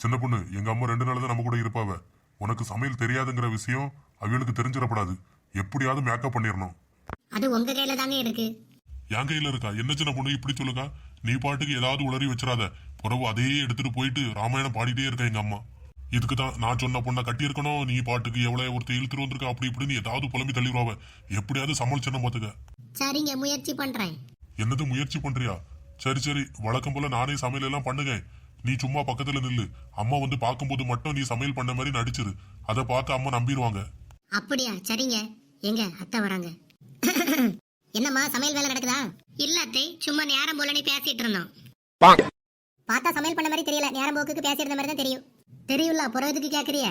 சின்ன பொண்ணு எங்க அம்மா ரெண்டு நாள் தான் நம்ம கூட இருப்பாவ. உனக்கு சமையல் தெரியாதுங்கிற விஷயம் அவளுக்கு தெரிஞ்சிடப்படாது. எப்படியாவது மேக்கப் பண்ணிடணும். அது உங்க கையில தாங்க இருக்கு. என் கையில இருக்கா? என்ன சின்ன பொண்ணு இப்படி சொல்லுக்கா நீ பாட்டுக்கு ஏதாவது உளறி வச்சிடாத. புறவு அதையே எடுத்துட்டு போயிட்டு ராமாயணம் பாடிட்டே இருக்கா எங்க அம்மா. இதுக்கு தான் நான் சொன்ன பொண்ணை கட்டியிருக்கணும். நீ பாட்டுக்கு எவ்வளவு ஒருத்தர் இழுத்துட்டு வந்திருக்க அப்படி இப்படின்னு ஏதாவது புலம்பி தள்ளிடுவாவ. எப்படியாவது சமாளிச்சிடணும் பாத்துக்க? சரிங்க முயற்சி பண்றேன். என்னது முயற்சி பண்றியா? சரி சரி வழக்கம் போல நானே சமையல் எல்லாம் பண்ணுங்க. நீ சும்மா பக்கத்துல நில்லு. அம்மா வந்து பார்க்கும்போது மட்டும் நீ சமையல் பண்ண மாதிரி நடிச்சிரு. அதை பார்த்து அம்மா நம்பிடுவாங்க. அப்படியா? சரிங்க. எங்க? அத்தை வராங்க. என்னம்மா சமையல் வேலை நடக்குதா? இல்ல அத்தை. சும்மா நேரம் போலனே பேசிட்டு இருந்தோம். பார்த்தா சமையல் பண்ண மாதிரி தெரியல. நேரம் போக்குக்கு பேசியிருந்த மாதிரி தான் தெரியும். தெரியும்ல புறதுக்கு கேக்குறிய?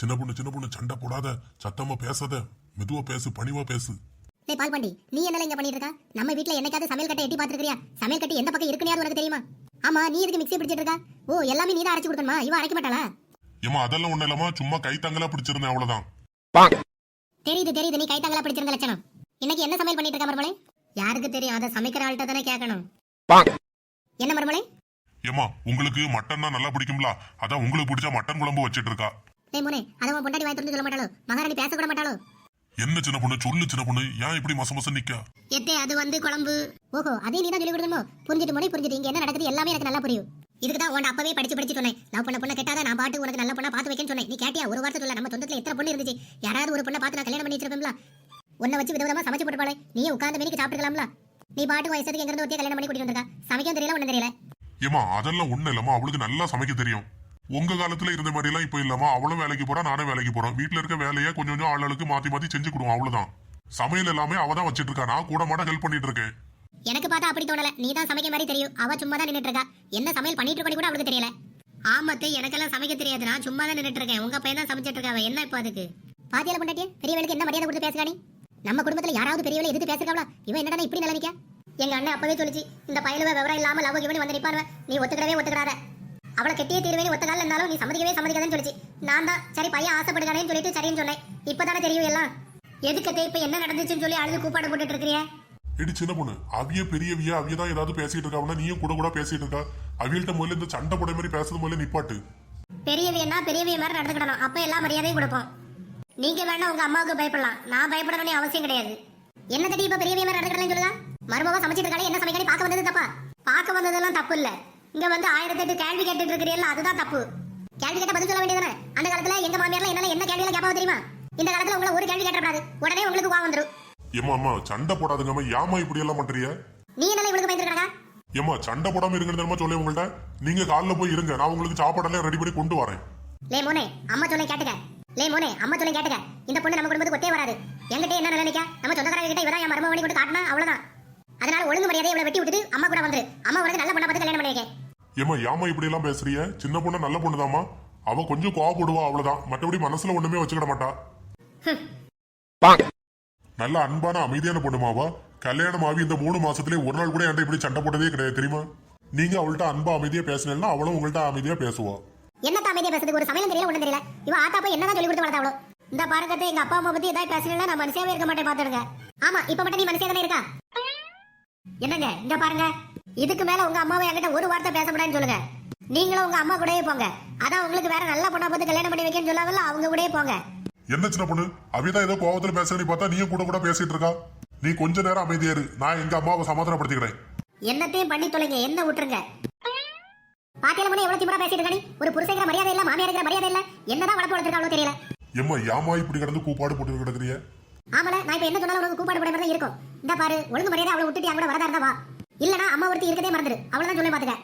சின்ன பொண்ணு சின்ன பொண்ணு சண்டை போடாத. சத்தமா பேசாத. மெதுவா பேசு பணிவா பேசு. டேய் பால் பாண்டி நீ என்ன இங்க பண்ணிட்டு இருக்க? நம்ம வீட்ல என்னைக்காவது சமையல் கட்டை எட்டி பாத்துருக்கியா சமையல் கட்டு எந்த பக்கம் இருக்குன்னு உனக்கு தெரியுமா? ஆமா நீ எதுக்கு மிக்ஸி பிடிச்சிட்டு இருக்கா? ஓ எல்லாமே நீ தான் அரைச்சு கொடுக்கணுமா? இவ அரைக்க மாட்டாளா? ஏமா அதெல்லாம் ஒண்ணு இல்லாம சும்மா கை தங்கலா பிடிச்சிருந்தேன் அவ்வளவுதான். தெரியுது தெரியுது. நீ கைத்தாங்களா பிடிச்சிருந்த லட்சணம். இன்னைக்கு என்ன சமையல் பண்ணிட்டு இருக்க மருமலை யாருக்கு தெரியும்? அதை சமைக்கிற ஆள்கிட்ட தானே கேட்கணும். என்ன மருமலை ஏமா உங்களுக்கு மட்டன்னா நல்லா பிடிக்கும்ல? அதான் உங்களுக்கு பிடிச்ச மட்டன் குழம்பு வச்சிட்டு இருக்கா. டேய் மோனே அதை உன் பொண்டாட்டி வாய் திறந்து சொல்ல மாட்டாளோ? மகாராணி பேச கூட மாட்டாளோ? என்ன சின்ன பொண்ணு? சொல்லு சின்ன பொண்ணு. ஏன் இப்படி மச மச நிக்கா? எத்தே அது வந்து குழம்பு. ஓஹோ அதே நீ தான் சொல்லி கொடுக்கணுமோ புரிஞ்சுட்டு மோனே புரிஞ்சுட்டு இங்க என்ன நடக்குது? எல்லாமே எனக்கு நல்லா புரியும். இதுக்கு தான் உன் அப்பவே படிச்சு படிச்சு சொன்னேன். லவ் பண்ண பொண்ணை கேட்டாதான் நான் பாட்டு உனக்கு நல்ல பொண்ணா பார்த்து வைக்கன்னு சொன்னேன். நீ கேட்டியா? ஒரு வார்த்தை சொல்ல நம்ம சொந்தத்துல எத்தனை பொண்ணு இருந்துச்சு? யாராவது ஒரு பொண்ணை பார்த்து நான் கல்யாணம் பண்ணி வச்சிருப்பேன்ல. உன்னை வச்சு விதவிதமா சமைச்சு போட்டுப்பாளே நீ உட்கார்ந்த மணிக்கு சாப்பிட்டுக்கலாம்ல. நீ பாட்டு வயசுக்கு எங்க இருந்து ஒருத்தைய கல்யாணம் பண்ணி கூட்டிட்டு வந்திருக்கா? சமைக்கவும் தெரியல ஒன்றும் தெரியல. ஏமா அதெல்லாம் ஒண்ணு இல்லம்மா. அவளுக்கு நல்லா சமைக்க தெரியும். உங்க காலத்துல இருந்த மாதிரி எல்லாம் இப்ப இல்லாம அவளும் வேலைக்கு போறா நானும் வேலைக்கு போறோம். வீட்டுல இருக்க வேலையை கொஞ்சம் கொஞ்சம் ஆளுக்கு மாத்தி மாத்தி செஞ்சு கொடுவோம் அவ்வளவுதான். சமையல் எல்லாமே அவ தான் வச்சிட்டு இருக்கா. நான் கூட மாட ஹெல்ப் பண்ணிட்டு இருக்கேன். எனக்கு பார்த்தா அப்படி தோணல. நீ தான் சமைக்க மாதிரி தெரியும். அவ சும்மா தான் நின்னுட்டு இருக்கா. என்ன சமையல் பண்ணிட்டு இருக்கா கூட அவளுக்கு தெரியல. ஆமத்தை எனக்கெல்லாம் சமைக்க தெரியாது. நான் சும்மா தான் நின்னுட்டு இருக்கேன். உங்க பையன் தான் சமைச்சிட்டு இருக்கா என்ன இப்போ அதுக்கு? பாத்தியால பொண்டாட்டியே பெரியவளுக்கு என்ன மரியாதை கொடுத்து பேசுறானி நம்ம குடும்பத்துல யாராவது பெரியவளை எதிர்த்து பேசுறாங்களா இவன் என்னடா இப்படி நிலைமைக்க? எங்க அண்ணன் அப்பவே சொல்லிச்சு இந்த பயலுவ விவரம் இல்லாம லவ் இவனி வந்து நிப்பாருவ நீ ஒத்துக்கிறவே ஒத்துக்கிறாத. அவளை கெட்டியே தீர்வே ஒத்த கால இருந்தாலும் நீ சம்மதிக்கவே சம்மதிக்காதன்னு சொல்லிச்சு. நான் தான். சரி பையன் ஆசைப்படுகிறானேன்னு சொல்லிட்டு சரின்னு சொன்னேன். இப்பதானே தெரியும் எல்லாம்? எதுக்கு இப்ப என்ன நடந்துச்சுன்னு சொல்லி அழுது கூப்பாடு போட்டுட்டு இருக்கிறிய? இடி சின்ன பொண்ணு அவிய பெரியவிய அவிய தான் ஏதாவது பேசிட்டு இருக்காங்கன்னா நீயும் கூட கூட பேசிட்டு இருக்கா? அவியல்கிட்ட முதல்ல இந்த சண்டை போட மாதிரி பேசுறது முதல்ல நிப்பாட்டு. பெரியவியன்னா பெரியவிய மாதிரி நடந்துக்கிடணும். அப்ப எல்லா மரியாதையும் கொடுப்போம். நீங்க வேணா உங்க அம்மாவுக்கு பயப்படலாம். நான் பயப்பட வேண்டிய அவசியம் கிடையாது. என்ன தட்டி இப்ப பெரியவிய மாதிரி நடந்துக்கிடலாம் சொல்லுதா? மருமக சமைச்சிட்டு இருக்காளே என்ன சமைக்கணும்? பார்க்க வந்தது தப்பா? பார்க்க வந்ததெல்லாம் தப்பு இல்ல. இங்க வந்து ஆயிரத்தி எட்டு கேள்வி கேட்டுட்டு இருக்கிறீல்ல அதுதான் தப்பு. கேள்வி கேட்ட பதில் சொல்ல வேண்டியதானே அந்த காலத்துல எங்க மாமியார்ல என்னால என்ன கேள்வியில கேட்பாவ தெரியுமா? இந்த காலத்துல உங்களை ஒரு கேள்வி கேட்டக்கூடாது. உடனே உங்களுக்கு கோவம் வந்துரும். ஏமா அம்மா சண்டை போடாதுங்கம்மா. ஏமா இப்படி எல்லாம் பண்றிய நீ என்ன இவளுக்கு பயந்துருக்கா ஏமா சண்டை போடாம இருங்கன்னு சொல்லி உங்கள்ட்ட. நீங்க காலைல போய் இருங்க. நான் உங்களுக்கு சாப்பாடெல்லாம் ரெடி பண்ணி கொண்டு வரேன். லே மோனே அம்மா சொல்ல கேட்டுக்க. லே மோனே அம்மா சொல்ல கேட்டுக்க. இந்த பொண்ணு நம்ம குடும்பத்துக்கு ஒத்தே வராது. என்கிட்ட என்ன நினைக்க நம்ம சொந்தக்காரங்க கிட்ட இவதான் என் பண்ணி கொண்டு காட்டினா அவ்வளவுதான். அதனால ஒழுங்கு மரியாதை இவளை வெட்டி விட்டுட்டு அம்மா கூட வந்துரு. அம்மா உனக்கு நல்ல பொண்ணை பார்த்து கல்யாணம் பண்ணி வைக்க ஏமா ஏமா இப்படி எல்லாம் பேசுறிய சின்ன பொண்ணு நல்ல பொண்ணுதாம்மா. அவ கொஞ்சம் கோவப்படுவா அவ்வளவுதான். மற்றபடி மனசுல ஒண்ணுமே வச்சுக்கிட மாட்டா. நல்ல அன்பான அமைதியான பொண்ணுமாவா? கல்யாணம் ஆகி இந்த மூணு மாசத்துலயே ஒரு நாள் கூட என்கிட்ட இப்படி சண்டை போட்டதே கிடையாது தெரியுமா? நீங்க அவள்கிட்ட அன்பா அமைதியா பேசினா அவளும் உங்கள்ட்ட அமைதியா பேசுவா. என்னத்த அமைதியா பேசுறதுக்கு? ஒரு சமையல் தெரியல ஒண்ணும் தெரியல. இவ ஆத்தா போய் என்னதான் சொல்லி கொடுத்து வளர்த்தாவளோ? இந்த பாருங்கத்தை எங்க அப்பா அம்மா பத்தி ஏதாவது பேசலாம் நான் மனுஷியாவே இருக்க மாட்டேன் பாத்துடுங்க. ஆமா இப்ப மட்டும் நீ மனுஷியா தானே இருக்கா? என்னங்க இங்க பாருங்க. இதுக்கு மேல உங்க அம்மாவை என்கிட்ட ஒரு வார்த்தை பேசக்கூடாதுன்னு சொல்லுங்க. நீங்களும் உங்க அம்மா கூடயே போங்க. அதான் உங்களுக்கு வேற நல்ல பொண்ணா பார்த்து கல்யாணம் பண்ணி வைக்கன்னு சொல்லாதல்ல அவங்க கூடயே போங்க. என்ன சின்ன பொண்ணு? அவிதான் ஏதோ கோவத்துல பேசுறேன்னு பார்த்தா நீயும் கூட கூட பேசிட்டு இருக்கா? நீ கொஞ்ச நேரம் அமைதியா இரு. நான் எங்க அம்மாவை சமாதானப்படுத்திக்கிறேன். என்னத்தையும் பண்ணி தொலைங்க என்ன விட்டுருங்க. பாட்டியில மணி எவ்வளவு திமிரா பேசிட்டு இருக்கானி ஒரு புருஷங்கிற மரியாதை இல்ல மாமியார் இருக்கிற மரியாதை இல்ல. என்னதான் வளர்ப்பு வளர்த்துருக்காங்களோ தெரியல. எம்மா ஏமா இப்படி கிடந்து கூப்பாடு போட்டு கிடக்குறிய ஆமால நான் இப்ப என்ன சொன்னாலும் உனக்கு கூப்பாடு போட மாதிரி இருக்கும். இந்த பாரு ஒழுங்கு மரியாதை அவளை விட்டுட்டு என் கூட வரதா இருந்தா வா. இல்லனா அம்மா ஒருத்தி இருக்கதே மறந்துரு. அவ்வளவுதான் சொல்ல பாத்துக்க.